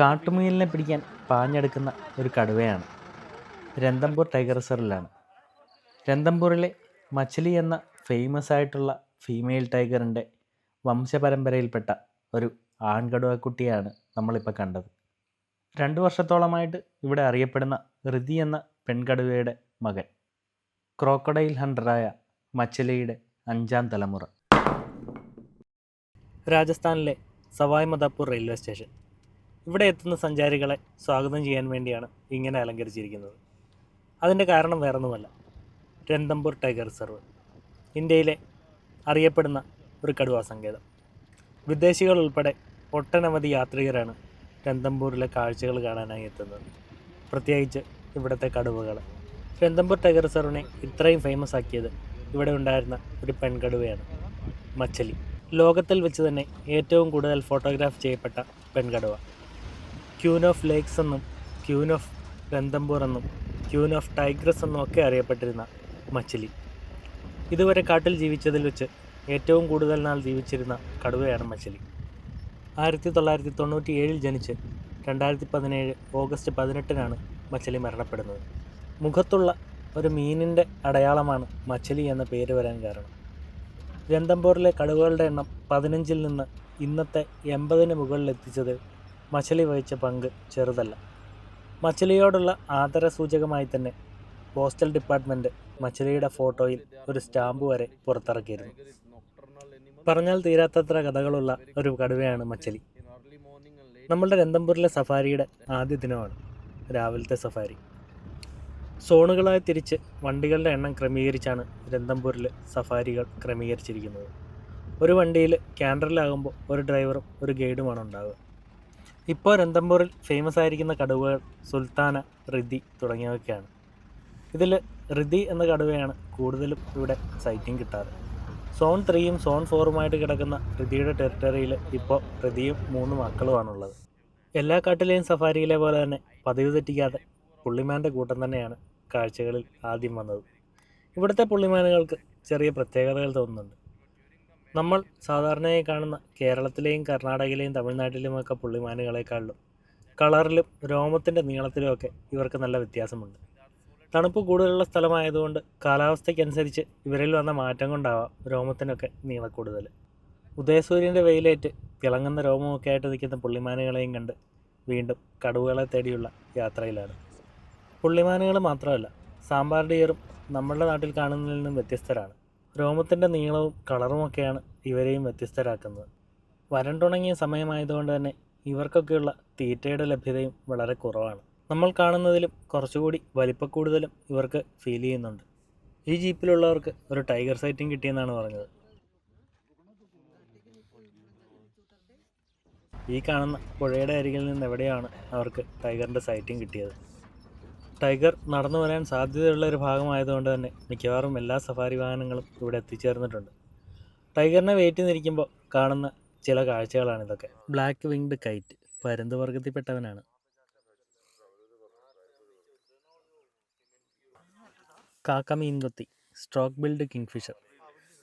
കാട്ടുമുയലിനെ പിടിക്കാൻ പാഞ്ഞെടുക്കുന്ന ഒരു കടുവയാണ്. രന്തംപൂർ ടൈഗർ റിസർവിലാണ്. രന്തംപൂരിലെ മച്ചിലി എന്ന ഫേമസ് ആയിട്ടുള്ള ഫീമെയിൽ ടൈഗറിന്റെ വംശപരമ്പരയിൽപ്പെട്ട ഒരു ആൺകടുവക്കുട്ടിയാണ് നമ്മളിപ്പോൾ കണ്ടത്. രണ്ട് വർഷത്തോളമായിട്ട് ഇവിടെ അറിയപ്പെടുന്ന ഋതി എന്ന പെൺകടുവയുടെ മകൻ. ക്രോക്കഡൈൽ ഹണ്ടറായ മച്ചിലിയുടെ അഞ്ചാം തലമുറ. രാജസ്ഥാനിലെ സവായ് മദാപ്പൂർ റെയിൽവേ സ്റ്റേഷൻ. ഇവിടെ എത്തുന്ന സഞ്ചാരികളെ സ്വാഗതം ചെയ്യാൻ വേണ്ടിയാണ് ഇങ്ങനെ അലങ്കരിച്ചിരിക്കുന്നത്. അതിന്റെ കാരണം വേറൊന്നുമല്ല. രന്തംപൂർ ടൈഗർ റിസർവ് ഇന്ത്യയിലെ അറിയപ്പെടുന്ന ഒരു കടുവാ സങ്കേതം. വിദേശികൾ ഉൾപ്പെടെ ഒട്ടനവധി യാത്രികരാണ് രന്തംപൂരിലെ കാഴ്ചകൾ കാണാനായി എത്തുന്നത്. പ്രത്യേകിച്ച് ഇവിടുത്തെ കടുവകൾ. രന്തംപൂർ ടൈഗർ റിസർവിനെ ഇത്രയും ഫേമസ് ആക്കിയത് ഇവിടെ ഉണ്ടായിരുന്ന ഒരു പെൺകടുവയാണ് മച്ചലി. ലോകത്തിൽ വെച്ച് തന്നെ ഏറ്റവും കൂടുതൽ ഫോട്ടോഗ്രാഫ് ചെയ്യപ്പെട്ട പെൺകടുവ. ക്യൂൻ ഓഫ് ലേക്സ് എന്നും ക്യൂൻ ഓഫ് രന്തംപൂർ എന്നും ക്യൂൻ ഓഫ് ടൈഗ്രസ് എന്നും ഒക്കെ അറിയപ്പെട്ടിരുന്ന മച്ചിലി. ഇതുവരെ കാട്ടിൽ ജീവിച്ചതിൽ വെച്ച് ഏറ്റവും കൂടുതൽ നാൾ ജീവിച്ചിരുന്ന കടുവയാണ് മച്ചിലി. ആയിരത്തി തൊള്ളായിരത്തി തൊണ്ണൂറ്റി ഏഴിൽ ജനിച്ച് രണ്ടായിരത്തി പതിനേഴ് ഓഗസ്റ്റ് പതിനെട്ടിനാണ് മച്ചലി മരണപ്പെടുന്നത്. മുഖത്തുള്ള ഒരു മീനിന്റെ അടയാളമാണ് മച്ചലി എന്ന പേര് വരാൻ കാരണം. രന്തംപൂരിലെ കടുവകളുടെ എണ്ണം പതിനഞ്ചിൽ നിന്ന് ഇന്നത്തെ എൺപതിന് മുകളിലെത്തിച്ചത് മച്ചലി വഹിച്ച പങ്ക് ചെറുതല്ല. മച്ചലിയോടുള്ള ആദര സൂചകമായി തന്നെ പോസ്റ്റൽ ഡിപ്പാർട്ട്മെന്റ് മച്ചലിയുടെ ഫോട്ടോയിൽ ഒരു സ്റ്റാമ്പ് വരെ പുറത്തിറക്കിയിരുന്നു. പറഞ്ഞാൽ തീരാത്തത്ര കഥകളുള്ള ഒരു കടുവയാണ് മച്ചലി. നമ്മളുടെ രന്തംപൂരിലെ സഫാരിയുടെ ആദ്യ ദിനമാണ് രാവിലത്തെ സഫാരി. സോണുകളായി തിരിച്ച് വണ്ടികളുടെ എണ്ണം ക്രമീകരിച്ചാണ് രന്തംപൂരിൽ സഫാരികൾ ക്രമീകരിച്ചിരിക്കുന്നത്. ഒരു വണ്ടിയിൽ ക്യാൻഡറിലാകുമ്പോൾ ഒരു ഡ്രൈവറും ഒരു ഗൈഡുമാണ് ഉണ്ടാവുക. ഇപ്പോൾ രന്തംപൂരിൽ ഫേമസ് ആയിരിക്കുന്ന കടുവകൾ സുൽത്താന റിതി തുടങ്ങിയവയൊക്കെയാണ്. ഇതിൽ റിതി എന്ന കടുവയാണ് കൂടുതലും ഇവിടെ സൈറ്റിംഗ് കിട്ടാറ്. സോൺ ത്രീയും സോൺ ഫോറുമായിട്ട് കിടക്കുന്ന റിതിയുടെ ടെറിട്ടറിയിൽ ഇപ്പോൾ റിതിയും മൂന്ന് മക്കളുമാണുള്ളത്. എല്ലാ കാട്ടിലെയും സഫാരിയിലെ പോലെ തന്നെ പതിവ് തെറ്റിക്കാതെ പുള്ളിമാന്റെ കൂട്ടം തന്നെയാണ് കാഴ്ചകളിൽ ആദ്യം വന്നത്. ഇവിടുത്തെ പുള്ളിമാനുകൾക്ക് ചെറിയ പ്രത്യേകതകൾ തോന്നുന്നുണ്ട്. നമ്മൾ സാധാരണയായി കാണുന്ന കേരളത്തിലെയും കർണാടകയിലെയും തമിഴ്നാട്ടിലുമൊക്കെ പുള്ളിമാനുകളെക്കാളിലും കളറിലും രോമത്തിന്റെ നീളത്തിലുമൊക്കെ ഇവർക്ക് നല്ല വ്യത്യാസമുണ്ട്. തണുപ്പ് കൂടുതലുള്ള സ്ഥലമായതുകൊണ്ട് കാലാവസ്ഥയ്ക്കനുസരിച്ച് ഇവരിൽ വന്ന മാറ്റം കൊണ്ടാവാം രോമത്തിനൊക്കെ നീളക്കൂടുതൽ ഉദയസൂര്യന്റെ വെയിലേറ്റ് തിളങ്ങുന്ന രോമമൊക്കെ ആയിട്ട് നിൽക്കുന്ന പുള്ളിമാനുകളെയും കണ്ട് വീണ്ടും കടുവകളെ തേടിയുള്ള യാത്രയിലാണ്. പുള്ളിമാനുകൾ മാത്രമല്ല സാമ്പാർ ഡിയറും നമ്മളുടെ നാട്ടിൽ കാണുന്നതിൽ നിന്നും വ്യത്യസ്തരാണ്. രോമത്തിന്റെ നീളവും കളറുമൊക്കെയാണ് ഇവരെയും വ്യത്യസ്തരാക്കുന്നത്. വരണ്ടുണങ്ങിയ സമയമായതുകൊണ്ട് തന്നെ ഇവർക്കൊക്കെയുള്ള തീറ്റയുടെ ലഭ്യതയും വളരെ കുറവാണ്. നമ്മൾ കാണുന്നതിലും കുറച്ചുകൂടി വലിപ്പക്കൂടുതലും ഇവർക്ക് ഫീൽ ചെയ്യുന്നുണ്ട്. ഈ ജീപ്പിലുള്ളവർക്ക് ഒരു ടൈഗർ സൈറ്റിംഗ് കിട്ടിയെന്നാണ് പറഞ്ഞത്. ഈ കാണുന്ന പുഴയുടെ അരികിൽ നിന്ന് എവിടെയാണ് അവർക്ക് ടൈഗറിന്റെ സൈറ്റിംഗ് കിട്ടിയത്? ടൈഗർ നടന്നു വരാൻ സാധ്യതയുള്ള ഒരു ഭാഗമായതുകൊണ്ട് തന്നെ മിക്കവാറും എല്ലാ സഫാരി വാഹനങ്ങളും ഇവിടെ എത്തിച്ചേർന്നിട്ടുണ്ട്. ടൈഗറിനെ വെയിറ്റ് നിൽക്കുമ്പോൾ കാണുന്ന ചില കാഴ്ചകളാണ് ഇതൊക്കെ. ബ്ലാക്ക് വിങ്ഡ് കൈറ്റ് പരുന്ത് വർഗത്തിൽപ്പെട്ടവനാണ് കാക്കമീൻകൊത്തി സ്ട്രോക്ക് ബിൽഡ് കിങ്ഫിഷർ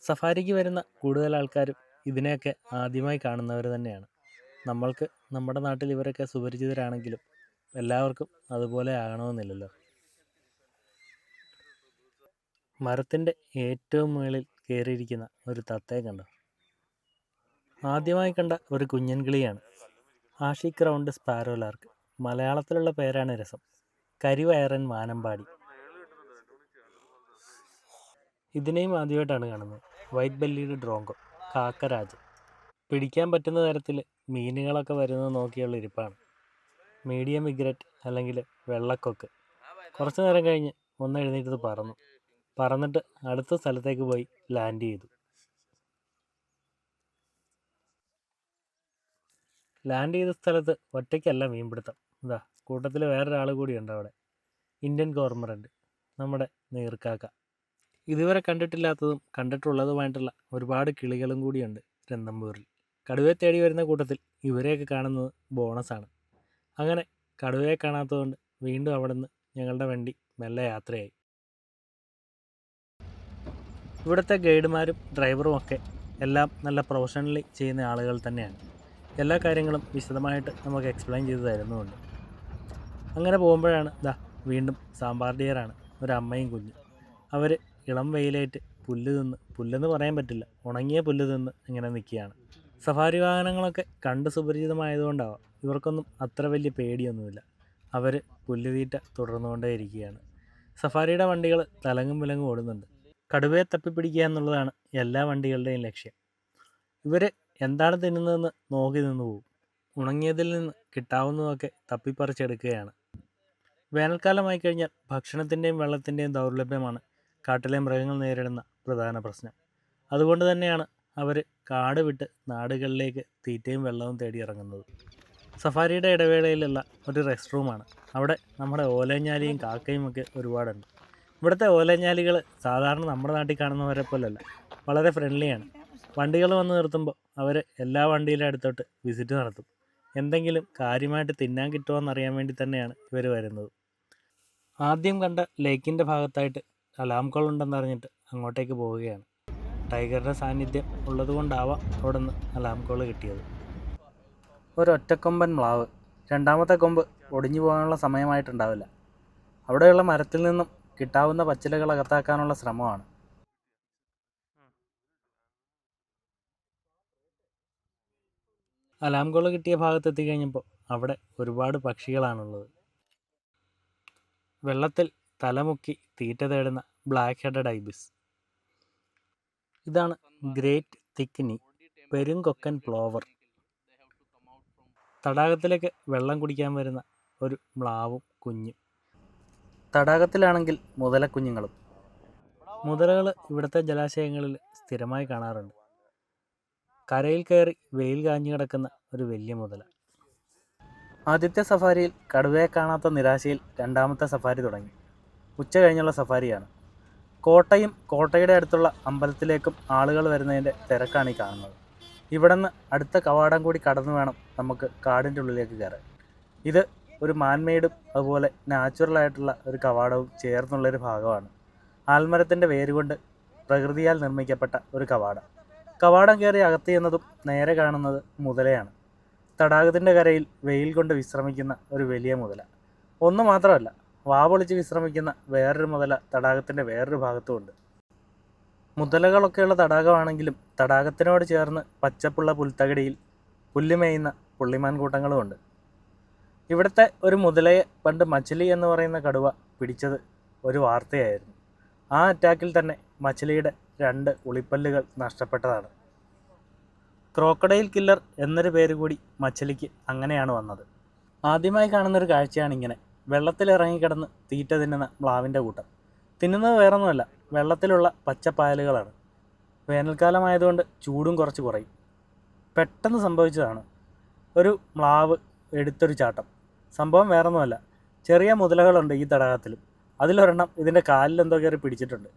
സഫാരിക്ക് വരുന്ന കൂടുതൽ ആൾക്കാരും ഇതിനെയൊക്കെ ആദ്യമായി കാണുന്നവർ തന്നെയാണ്. നമ്മൾക്ക് നമ്മുടെ നാട്ടിൽ ഇവരൊക്കെ സുപരിചിതരാണെങ്കിലും എല്ലാവർക്കും അതുപോലെ ആകണമെന്നില്ലല്ലോ. മരത്തിന്റെ ഏറ്റവും മുകളിൽ കയറിയിരിക്കുന്ന ഒരു തത്തയെ കണ്ടോ. ആദ്യമായി കണ്ട ഒരു കുഞ്ഞൻ കിളിയാണ്. ആഷിക് ക്രൗണ്ട് സ്പാരോ ലാർക്ക് മലയാളത്തിലുള്ള പേരാണ് രസം. കരിവയറൻ വാനമ്പാടി ഇതിനെയും ആദ്യമായിട്ടാണ് കാണുന്നത്. വൈറ്റ് ബെല്ലിയുടെ ഡ്രോങ്കോ കാക്കരാജ് പിടിക്കാൻ പറ്റുന്ന തരത്തിൽ മീനുകളൊക്കെ വരുന്നത് നോക്കിയുള്ള ഇരിപ്പാണ്. മീഡിയം വിഗ്രറ്റ് അല്ലെങ്കിൽ വെള്ളക്കൊക്ക്. കുറച്ച് നേരം കഴിഞ്ഞ് ഒന്ന് എഴുന്നേറ്റ് പറന്നു. പറന്നിട്ട് അടുത്ത സ്ഥലത്തേക്ക് പോയി ലാൻഡ് ചെയ്തു. ലാൻഡ് ചെയ്ത സ്ഥലത്ത് ഒറ്റയ്ക്കല്ല മീൻപിടുത്തം. ഇതാ കൂട്ടത്തിൽ വേറൊരാൾ കൂടിയുണ്ട് അവിടെ. ഇന്ത്യൻ കോർമറന്റ് നമ്മുടെ നീർക്കാക്ക. ഇതുവരെ കണ്ടിട്ടില്ലാത്തതും കണ്ടിട്ടുള്ളതുമായിട്ടുള്ള ഒരുപാട് കിളികളും കൂടിയുണ്ട് രന്തമ്പൂരിൽ കടുവയെ തേടി വരുന്ന കൂട്ടത്തിൽ ഇവരെയൊക്കെ കാണുന്നത് ബോണസാണ്. അങ്ങനെ കടുവയെ കാണാത്തതുകൊണ്ട് വീണ്ടും അവിടെ ഞങ്ങളുടെ വണ്ടി മെല്ലെ യാത്രയായി. ഇവിടുത്തെ ഗൈഡുമാരും ഡ്രൈവറും ഒക്കെ എല്ലാം നല്ല പ്രൊഫഷണലി ചെയ്യുന്ന ആളുകൾ തന്നെയാണ്. എല്ലാ കാര്യങ്ങളും വിശദമായിട്ട് നമുക്ക് എക്സ്പ്ലെയിൻ ചെയ്ത് തരുന്നുമുണ്ട്. അങ്ങനെ പോകുമ്പോഴാണ് ദാ വീണ്ടും സാമ്പാർ ഡിയറാണ് ഒരു അമ്മയും കുഞ്ഞും. അവർ ഇളം വെയിലേറ്റ് പുല്ല് തിന്ന് പുല്ലെന്ന് പറയാൻ പറ്റില്ല ഉണങ്ങിയ പുല്ല് തിന്ന് ഇങ്ങനെ നിൽക്കുകയാണ്. സഫാരി വാഹനങ്ങളൊക്കെ കണ്ട് സുപരിചിതമായതുകൊണ്ടാവാം. ഇവർക്കൊന്നും അത്ര വലിയ പേടിയൊന്നുമില്ല. അവർ പുല്ലുതീറ്റ തുടർന്നുകൊണ്ടേ ഇരിക്കുകയാണ്. സഫാരിയുടെ വണ്ടികൾ തലങ്ങും വിലങ്ങും ഓടുന്നുണ്ട്. കടുവയെ തപ്പിപ്പിടിക്കുക എന്നുള്ളതാണ് എല്ലാ വണ്ടികളുടെയും ലക്ഷ്യം. ഇവർ എന്താണ് തിന്നുന്നതെന്ന് നോക്കി നിന്ന് പോകും ഉണങ്ങിയതിൽ നിന്ന് കിട്ടാവുന്നതൊക്കെ തപ്പിപ്പറിച്ചെടുക്കുകയാണ്. വേനൽക്കാലമായി കഴിഞ്ഞാൽ ഭക്ഷണത്തിന്റെയും വെള്ളത്തിന്റെയും ദൗർലഭ്യമാണ് കാട്ടിലെ മൃഗങ്ങൾ നേരിടുന്ന പ്രധാന പ്രശ്നം. അതുകൊണ്ട് തന്നെയാണ് അവർ കാട് വിട്ട് നാടുകളിലേക്ക് തീറ്റയും വെള്ളവും തേടി ഇറങ്ങുന്നത് സഫാരിയുടെ ഇടവേളയിലുള്ള ഒരു റെസ്റ്റ് റൂമാണ് അവിടെ നമ്മുടെ ഓലഞ്ഞാലിയും കാക്കയും ഒക്കെ ഒരുപാടുണ്ട്. ഇവിടുത്തെ ഓലഞ്ഞാലികൾ സാധാരണ നമ്മുടെ നാട്ടിൽ കാണുന്നവരെ പോലല്ല വളരെ ഫ്രണ്ട്ലിയാണ് വണ്ടികൾ വന്ന് നിർത്തുമ്പോൾ അവർ എല്ലാ വണ്ടിയിലും അടുത്തോട്ട് വിസിറ്റ് നടത്തും. എന്തെങ്കിലും കാര്യമായിട്ട് തിന്നാൻ കിട്ടുമോ എന്നറിയാൻ വേണ്ടി തന്നെയാണ് ഇവർ വരുന്നത്. ആദ്യം കണ്ട ലേക്കിന്റെ ഭാഗത്തായിട്ട് അലാം കോൾ ഉണ്ടെന്ന് അറിഞ്ഞിട്ട് അങ്ങോട്ടേക്ക് പോവുകയാണ്. ടൈഗറിന്റെ സാന്നിധ്യം ഉള്ളതുകൊണ്ടാവാം അവിടെ നിന്ന് അലാം കോൾ കിട്ടിയത്. ഒരൊറ്റക്കൊമ്പൻ മ്ലാവ്. രണ്ടാമത്തെ കൊമ്പ് ഒടിഞ്ഞു പോകാനുള്ള സമയമായിട്ടുണ്ടാവില്ല. അവിടെയുള്ള മരത്തിൽ നിന്നും കിട്ടാവുന്ന പച്ചിലകൾ അകത്താക്കാനുള്ള ശ്രമമാണ്. അലാം കിട്ടിയ ഭാഗത്ത് എത്തിക്കഴിഞ്ഞപ്പോൾ അവിടെ ഒരുപാട് പക്ഷികളാണുള്ളത്. വെള്ളത്തിൽ തലമുക്കി തീറ്റ തേടുന്ന ബ്ലാക്ക് ഹെഡഡ് ഐബിസ്. ഇതാണ് ഗ്രേറ്റ് തിക്നി പെരുങ്കൊക്കൻ പ്ലോവർ. തടാകത്തിലേക്ക് വെള്ളം കുടിക്കാൻ വരുന്ന ഒരു മ്ലാവും കുഞ്ഞും. തടാകത്തിലാണെങ്കിൽ മുതലക്കുഞ്ഞുങ്ങളും മുതലകൾ ഇവിടുത്തെ ജലാശയങ്ങളിൽ സ്ഥിരമായി കാണാറുണ്ട്. കരയിൽ കയറി വെയിൽ കാഞ്ഞു കിടക്കുന്ന ഒരു വലിയ മുതല. ആദ്യത്തെ സഫാരിയിൽ കടുവയെ കാണാത്ത നിരാശയിൽ രണ്ടാമത്തെ സഫാരി തുടങ്ങി. ഉച്ച കഴിഞ്ഞുള്ള സഫാരിയാണ്. കോട്ടയും കോട്ടയുടെ അടുത്തുള്ള അമ്പലത്തിലേക്കും ആളുകൾ വരുന്നതിന്റെ തിരക്കാണ് ഈ കാണുന്നത്. ഇവിടെ നിന്ന് അടുത്ത കവാടം കൂടി കടന്നു വേണം നമുക്ക് കാടിന്റെ ഉള്ളിലേക്ക് കയറാൻ. ഇത് ഒരു മാൻമെയ്ഡും അതുപോലെ നാച്ചുറലായിട്ടുള്ള ഒരു കവാടവും ചേർന്നുള്ളൊരു ഭാഗമാണ്. ആൽമരത്തിന്റെ വേരുകൊണ്ട് പ്രകൃതിയാൽ നിർമ്മിക്കപ്പെട്ട ഒരു കവാടം. കവാടം കയറി അകത്ത് ചെന്നതും നേരെ കാണുന്നത് മുതലയാണ്. തടാകത്തിന്റെ കരയിൽ വെയിൽ കൊണ്ട് വിശ്രമിക്കുന്ന ഒരു വലിയ മുതല. ഒന്ന് മാത്രമല്ല വാവൊളിച്ച് വിശ്രമിക്കുന്ന വേറൊരു മുതല തടാകത്തിന്റെ വേറൊരു ഭാഗത്തുമുണ്ട്. മുതലകളൊക്കെയുള്ള തടാകമാണെങ്കിലും തടാകത്തിനോട് ചേർന്ന് പച്ചപ്പുള്ള പുൽത്തകടിയിൽ പുല്ലുമേയുന്ന പുള്ളിമാൻ കൂട്ടങ്ങളുമുണ്ട്. ഇവിടുത്തെ ഒരു മുതലയെ പണ്ട് മച്ചിലി എന്ന് പറയുന്ന കടുവ പിടിച്ചത് ഒരു വാർത്തയായിരുന്നു. ആ അറ്റാക്കിൽ തന്നെ മച്ചിലിയുടെ രണ്ട് ഉളിപ്പല്ലുകൾ നഷ്ടപ്പെട്ടതാണ്. ക്രോക്കഡൈൽ കില്ലർ എന്നൊരു പേര് കൂടി മച്ചിലിക്ക് അങ്ങനെയാണ് വന്നത്. ആദ്യമായി കാണുന്നൊരു കാഴ്ചയാണ് ഇങ്ങനെ വെള്ളത്തിലിറങ്ങിക്കിടന്ന് തീറ്റ തിന്നുന്ന മ്ലാവിന്റെ കൂട്ടം. തിന്നുന്നത് വേറൊന്നുമല്ല. വെള്ളത്തിലുള്ള പച്ചപ്പായലുകളാണ്. വേനൽക്കാലമായതുകൊണ്ട് ചൂടും കുറച്ച് കുറയും. പെട്ടെന്ന് സംഭവിച്ചതാണ്. ഒരു മ്ലാവ് എടുത്തൊരു ചാട്ടം. സംഭവം വേറൊന്നുമല്ല. ചെറിയ മുതലകളുണ്ട് ഈ തടാകത്തിലും. അതിലൊരെണ്ണം ഇതിന്റെ കാലിലെന്തോ കയറി പിടിച്ചിട്ടുണ്ട്.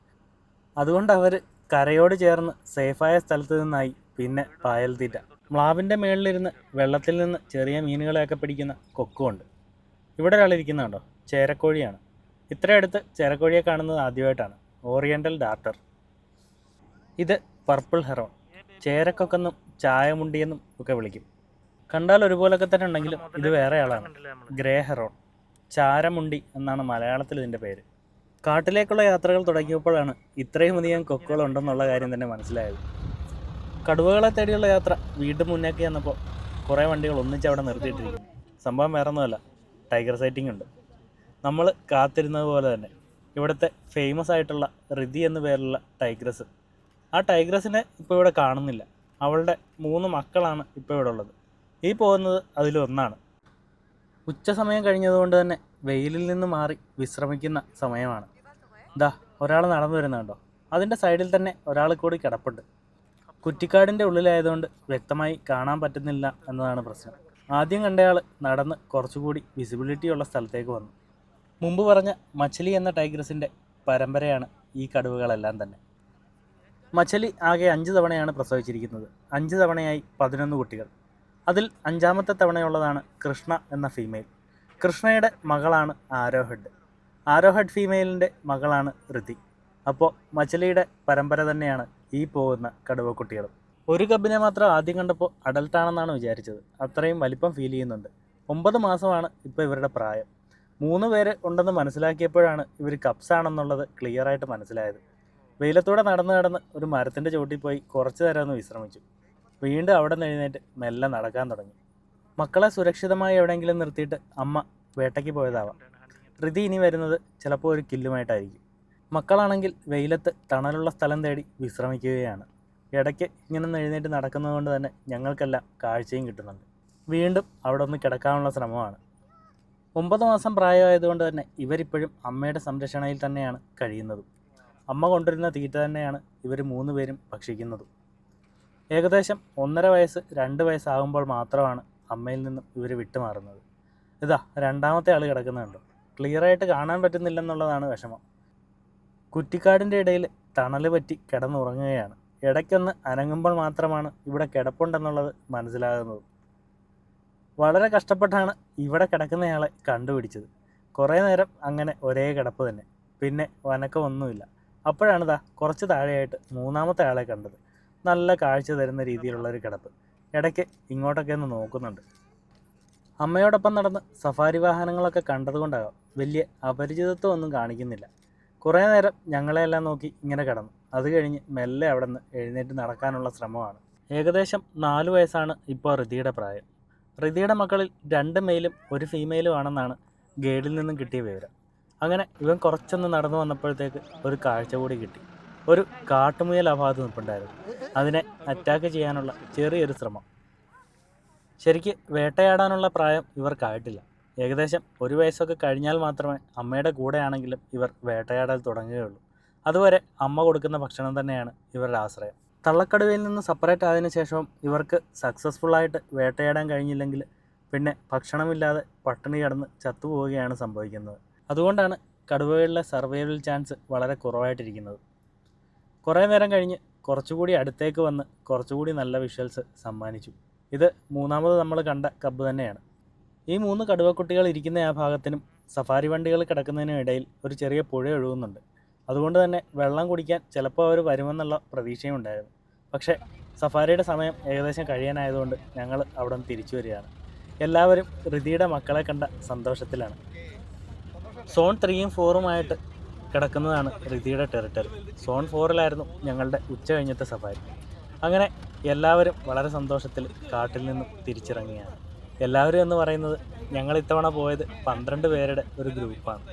അതുകൊണ്ട് അവർ കരയോട് ചേർന്ന് സേഫായ സ്ഥലത്ത് നിന്നായി പിന്നെ പായൽ തീറ്റ. മ്ലാവിന്റെ മേളിലിരുന്ന് വെള്ളത്തിൽ നിന്ന് ചെറിയ മീനുകളെയൊക്കെ പിടിക്കുന്ന കൊക്കുമുണ്ട് ഇവിടെ ഒരാളിരിക്കുന്നുണ്ടോ? ചേരക്കോഴിയാണ്. ഇത്ര അടുത്ത് ചേരക്കോഴിയെ കാണുന്നത് ആദ്യമായിട്ടാണ്. ഓറിയന്റൽ ഡാർട്ടർ ഇത് പർപ്പിൾ ഹെറോൺ ചേരക്കൊക്കെന്നും ചായമുണ്ടിയെന്നും ഒക്കെ വിളിക്കും. കണ്ടാൽ ഒരുപോലൊക്കെ തന്നെ ഉണ്ടെങ്കിലും ഇത് വേറെ ആളാണ് ഗ്രേ ഹെറോൺ ചാരമുണ്ടി എന്നാണ് മലയാളത്തിൽ ഇതിന്റെ പേര്. കാട്ടിലേക്കുള്ള യാത്രകൾ തുടങ്ങിയപ്പോഴാണ് ഇത്രയും അധികം കൊക്കുകൾ ഉണ്ടെന്നുള്ള കാര്യം തന്നെ മനസ്സിലായത്. കടുവകളെ തേടിയുള്ള യാത്ര വീണ്ടും മുന്നേക്ക് ചെന്നപ്പോൾ കുറേ വണ്ടികൾ ഒന്നിച്ച് അവിടെ നിർത്തിയിട്ടിരിക്കുന്നു. സംഭവം വേറെ ഒന്നുമല്ല ടൈഗർ സൈറ്റിംഗ് ഉണ്ട്. നമ്മൾ കാത്തിരുന്നത് പോലെ തന്നെ. ഇവിടുത്തെ ഫേമസ് ആയിട്ടുള്ള റിതി എന്ന പേരുള്ള ടൈഗ്രസ് ആ ടൈഗ്രസിനെ ഇപ്പോൾ ഇവിടെ കാണുന്നില്ല. അവളുടെ മൂന്ന് മക്കളാണ് ഇപ്പോൾ ഇവിടെ ഉള്ളത്. ഈ പോകുന്നത് അതിലൊന്നാണ് ഉച്ച സമയം കഴിഞ്ഞതുകൊണ്ട് തന്നെ വെയിലിൽ നിന്ന് മാറി വിശ്രമിക്കുന്ന സമയമാണ്. ദാ ഒരാൾ നടന്നു വരുന്നുണ്ടോ? അതിന്റെ സൈഡിൽ തന്നെ ഒരാൾ കൂടി കിടപ്പുണ്ട്. കുറ്റിക്കാടിന്റെ ഉള്ളിലായതുകൊണ്ട് വ്യക്തമായി കാണാൻ പറ്റുന്നില്ല എന്നതാണ് പ്രശ്നം. ആദ്യം കണ്ടയാൾ നടന്ന് കുറച്ചുകൂടി വിസിബിലിറ്റി ഉള്ള സ്ഥലത്തേക്ക് വന്നു. മുമ്പ് പറഞ്ഞ മച്ചലി എന്ന ടൈഗ്രസിന്റെ പരമ്പരയാണ് ഈ കടുവകളെല്ലാം തന്നെ. മച്ചലി ആകെ അഞ്ച് തവണയാണ് പ്രസവിച്ചിരിക്കുന്നത്. അഞ്ച് തവണയായി പതിനൊന്ന് കുട്ടികൾ. അതിൽ അഞ്ചാമത്തെ തവണയുള്ളതാണ് കൃഷ്ണ എന്ന ഫീമെയിൽ കൃഷ്ണയുടെ മകളാണ് ആരോഹഡ്. ആരോഹഡ് ഫീമെയിലിന്റെ മകളാണ് ഋതി. അപ്പോൾ മച്ചലിയുടെ പരമ്പര തന്നെയാണ് ഈ പോകുന്ന കടുവക്കുട്ടികളും. ഒരു കബിനെ മാത്രം ആദ്യം കണ്ടപ്പോൾ അഡൽട്ടാണെന്നാണ് വിചാരിച്ചത്. അത്രയും വലിപ്പം ഫീൽ ചെയ്യുന്നുണ്ട്. ഒമ്പത് മാസമാണ് ഇപ്പോൾ ഇവരുടെ പ്രായം. മൂന്ന് പേര് ഉണ്ടെന്ന് മനസ്സിലാക്കിയപ്പോഴാണ് ഇവർ കപ്സ് ആണെന്നുള്ളത് ക്ലിയർ ആയിട്ട് മനസ്സിലായത്. വെയിലത്തൂടെ നടന്ന് നടന്ന് ഒരു മരത്തിന്റെ ചോട്ടിൽ പോയി കുറച്ച് നേരം ഒന്ന് വിശ്രമിച്ചു. വീണ്ടും അവിടെ നിന്ന് എഴുന്നേറ്റ് മെല്ലെ നടക്കാൻ തുടങ്ങി. മക്കളെ സുരക്ഷിതമായി എവിടെയെങ്കിലും നിർത്തിയിട്ട് അമ്മ വേട്ടയ്ക്ക് പോയതാവാം. ഋതി ഇനി വരുന്നത് ചിലപ്പോൾ ഒരു കില്ലുമായിട്ടായിരിക്കും. മക്കളാണെങ്കിൽ വെയിലത്ത് തണലുള്ള സ്ഥലം തേടി വിശ്രമിക്കുകയാണ്. ഇടയ്ക്ക് ഇങ്ങനെ എഴുന്നേറ്റ് നടക്കുന്നതുകൊണ്ട് തന്നെ ഞങ്ങൾക്കെല്ലാം കാഴ്ചയും കിട്ടുന്നുണ്ട്. വീണ്ടും അവിടെ ഒന്ന് കിടക്കാനുള്ള ശ്രമമാണ്. ഒമ്പത് മാസം പ്രായമായതുകൊണ്ട് തന്നെ ഇവരിപ്പോഴും അമ്മയുടെ സംരക്ഷണയിൽ തന്നെയാണ് കഴിയുന്നതും. അമ്മ കൊണ്ടുവരുന്ന തീറ്റ തന്നെയാണ് ഇവർ മൂന്ന് പേരും ഭക്ഷിക്കുന്നത്. ഏകദേശം ഒന്നര വയസ്സ് രണ്ട് വയസ്സാകുമ്പോൾ മാത്രമാണ് അമ്മയിൽ നിന്നും ഇവർ വിട്ടുമാറുന്നത്. ഇതാ രണ്ടാമത്തെ ആൾ കിടക്കുന്നുണ്ട്. ക്ലിയറായിട്ട് കാണാൻ പറ്റുന്നില്ലെന്നുള്ളതാണ് വിഷമം. കുറ്റിക്കാടിന്റെ ഇടയിൽ തണൽ പറ്റി കിടന്നുറങ്ങുകയാണ്. ഇടയ്ക്കൊന്ന് അനങ്ങുമ്പോൾ മാത്രമാണ് ഇവിടെ കിടപ്പുണ്ടെന്നുള്ളത് മനസ്സിലാകുന്നത്. വളരെ കഷ്ടപ്പെട്ടാണ് ഇവിടെ കിടക്കുന്നയാളെ കണ്ടുപിടിച്ചത്. കുറേ നേരം അങ്ങനെ ഒരേ കിടപ്പ് തന്നെ. പിന്നെ വനക്കമൊന്നുമില്ല. അപ്പോഴാണ് ദാ കുറച്ച് താഴെയായിട്ട് മൂന്നാമത്തെ ആളെ കണ്ടത്. നല്ല കാഴ്ച തരുന്ന രീതിയിലുള്ള ഒരു കിടപ്പ്. ഇടയ്ക്ക് ഇങ്ങോട്ടൊക്കെ ഒന്ന് നോക്കുന്നുണ്ട്. അമ്മയോടൊപ്പം നടന്ന് സഫാരി വാഹനങ്ങളൊക്കെ കണ്ടതുകൊണ്ടാകാം വലിയ അപരിചിതത്വം ഒന്നും കാണിക്കുന്നില്ല. കുറേ നേരം ഞങ്ങളെയെല്ലാം നോക്കി ഇങ്ങനെ കിടന്നു. അത് കഴിഞ്ഞ് മെല്ലെ അവിടെ നിന്ന് എഴുന്നേറ്റ് നടക്കാനുള്ള ശ്രമമാണ്. ഏകദേശം നാലു വയസ്സാണ് ഇപ്പോൾ ഋതിയുടെ പ്രായം. ഋതിയുടെ മക്കളിൽ രണ്ട് മെയിലും ഒരു ഫീമെയിലും ആണെന്നാണ് ഗൈഡിൽ നിന്നും കിട്ടിയ വിവരം. അങ്ങനെ ഇവൻ കുറച്ചൊന്ന് നടന്നു വന്നപ്പോഴത്തേക്ക് ഒരു കാഴ്ച കൂടി കിട്ടി. ഒരു കാട്ടുമുയൽ അഭാഗത്ത് ഭാഗത്ത് നിൽപ്പുണ്ടായിരുന്നു. അതിനെ അറ്റാക്ക് ചെയ്യാനുള്ള ചെറിയൊരു ശ്രമം. ശരിക്ക് വേട്ടയാടാനുള്ള പ്രായം ഇവർക്കായിട്ടില്ല. ഏകദേശം ഒരു വയസ്സൊക്കെ കഴിഞ്ഞാൽ മാത്രമേ അമ്മയുടെ കൂടെയാണെങ്കിലും ഇവർ വേട്ടയാടാൻ തുടങ്ങുകയുള്ളൂ. അതുവരെ അമ്മ കൊടുക്കുന്ന ഭക്ഷണം തന്നെയാണ് ഇവരുടെ ആശ്രയം. തള്ളക്കടുവയിൽ നിന്ന് സെപ്പറേറ്റ് ആയതിനു ശേഷവും ഇവർക്ക് സക്സസ്ഫുള്ളായിട്ട് വേട്ടയാടാൻ കഴിഞ്ഞില്ലെങ്കിൽ പിന്നെ ഭക്ഷണമില്ലാതെ പട്ടിണി കിടന്ന് ചത്തുപോവുകയാണ് സംഭവിക്കുന്നത്. അതുകൊണ്ടാണ് കടുവകളിലെ സർവൈവൽ ചാൻസ് വളരെ കുറവായിട്ടിരിക്കുന്നത്. കുറേ നേരം കഴിഞ്ഞ് കുറച്ചുകൂടി അടുത്തേക്ക് വന്ന് കുറച്ചുകൂടി നല്ല വിഷ്വൽസ് സമ്മാനിച്ചു. ഇത് മൂന്നാമത് നമ്മൾ കണ്ട കബ്ബ് തന്നെയാണ്. ഈ മൂന്ന് കടുവക്കുട്ടികൾ ഇരിക്കുന്ന ആ ഭാഗത്തിനും സഫാരി വണ്ടികൾ കിടക്കുന്നതിനും ഇടയിൽ ഒരു ചെറിയ പുഴ ഒഴുകുന്നുണ്ട്. അതുകൊണ്ട് തന്നെ വെള്ളം കുടിക്കാൻ ചിലപ്പോൾ അവർ വരുമെന്നുള്ള പ്രതീക്ഷയും ഉണ്ടായിരുന്നു. പക്ഷേ സഫാരിയുടെ സമയം ഏകദേശം കഴിയാനായതുകൊണ്ട് ഞങ്ങൾ അവിടെ നിന്ന് തിരിച്ചു വരികയാണ്. എല്ലാവരും ഋതിയുടെ മക്കളെ കണ്ട സന്തോഷത്തിലാണ്. സോൺ ത്രീയും ഫോറുമായിട്ട് കിടക്കുന്നതാണ് ഋതിയുടെ ടെറിട്ടറി. സോൺ ഫോറിലായിരുന്നു ഞങ്ങളുടെ ഉച്ച കഴിഞ്ഞത്തെ സഫാരി. അങ്ങനെ എല്ലാവരും വളരെ സന്തോഷത്തിൽ കാട്ടിൽ നിന്നും തിരിച്ചിറങ്ങിയാണ് എല്ലാവരും എന്ന് പറയുന്നത് ഞങ്ങൾ ഇത്തവണ പോയത് പന്ത്രണ്ട് പേരുടെ ഒരു ഗ്രൂപ്പാണ്.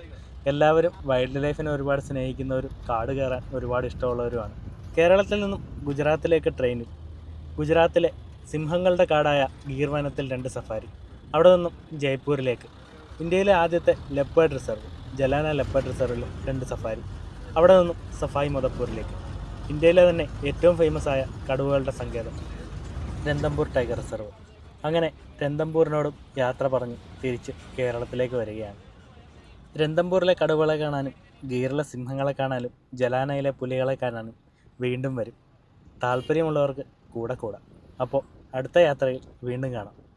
എല്ലാവരും വൈൽഡ് ലൈഫിനെ ഒരുപാട് സ്നേഹിക്കുന്നവരും കാട് കയറാൻ ഒരുപാട് ഇഷ്ടമുള്ളവരുമാണ്. കേരളത്തിൽ നിന്നും ഗുജറാത്തിലേക്ക് ട്രെയിനിൽ. ഗുജറാത്തിലെ സിംഹങ്ങളുടെ കാടായ ഗീർവനത്തിൽ രണ്ട് സഫാരി. അവിടെ നിന്നും ജയ്പൂരിലേക്ക്. ഇന്ത്യയിലെ ആദ്യത്തെ ലെപ്പേർഡ് റിസർവ് ജലാന ലെപ്പേർഡ് റിസർവിൽ രണ്ട് സഫാരി. അവിടെ നിന്നും സഫായി മദപ്പൂരിലേക്ക്. ഇന്ത്യയിലെ തന്നെ ഏറ്റവും ഫേമസ് ആയ കടുവകളുടെ സങ്കേതം രന്തംപൂർ ടൈഗർ റിസർവ്. അങ്ങനെ രന്തംപൂരിനോടും യാത്ര പറഞ്ഞ് തിരിച്ച് കേരളത്തിലേക്ക് വരികയാണ്. രന്തംപൂരിലെ കടുവകളെ കാണാനും ഗീറിലെ സിംഹങ്ങളെ കാണാനും ജലാനയിലെ പുലികളെ കാണാനും വീണ്ടും വരും. താല്പര്യമുള്ളവർക്ക് കൂടെ കൂടാം. അപ്പോൾ അടുത്ത യാത്രയിൽ വീണ്ടും കാണാം.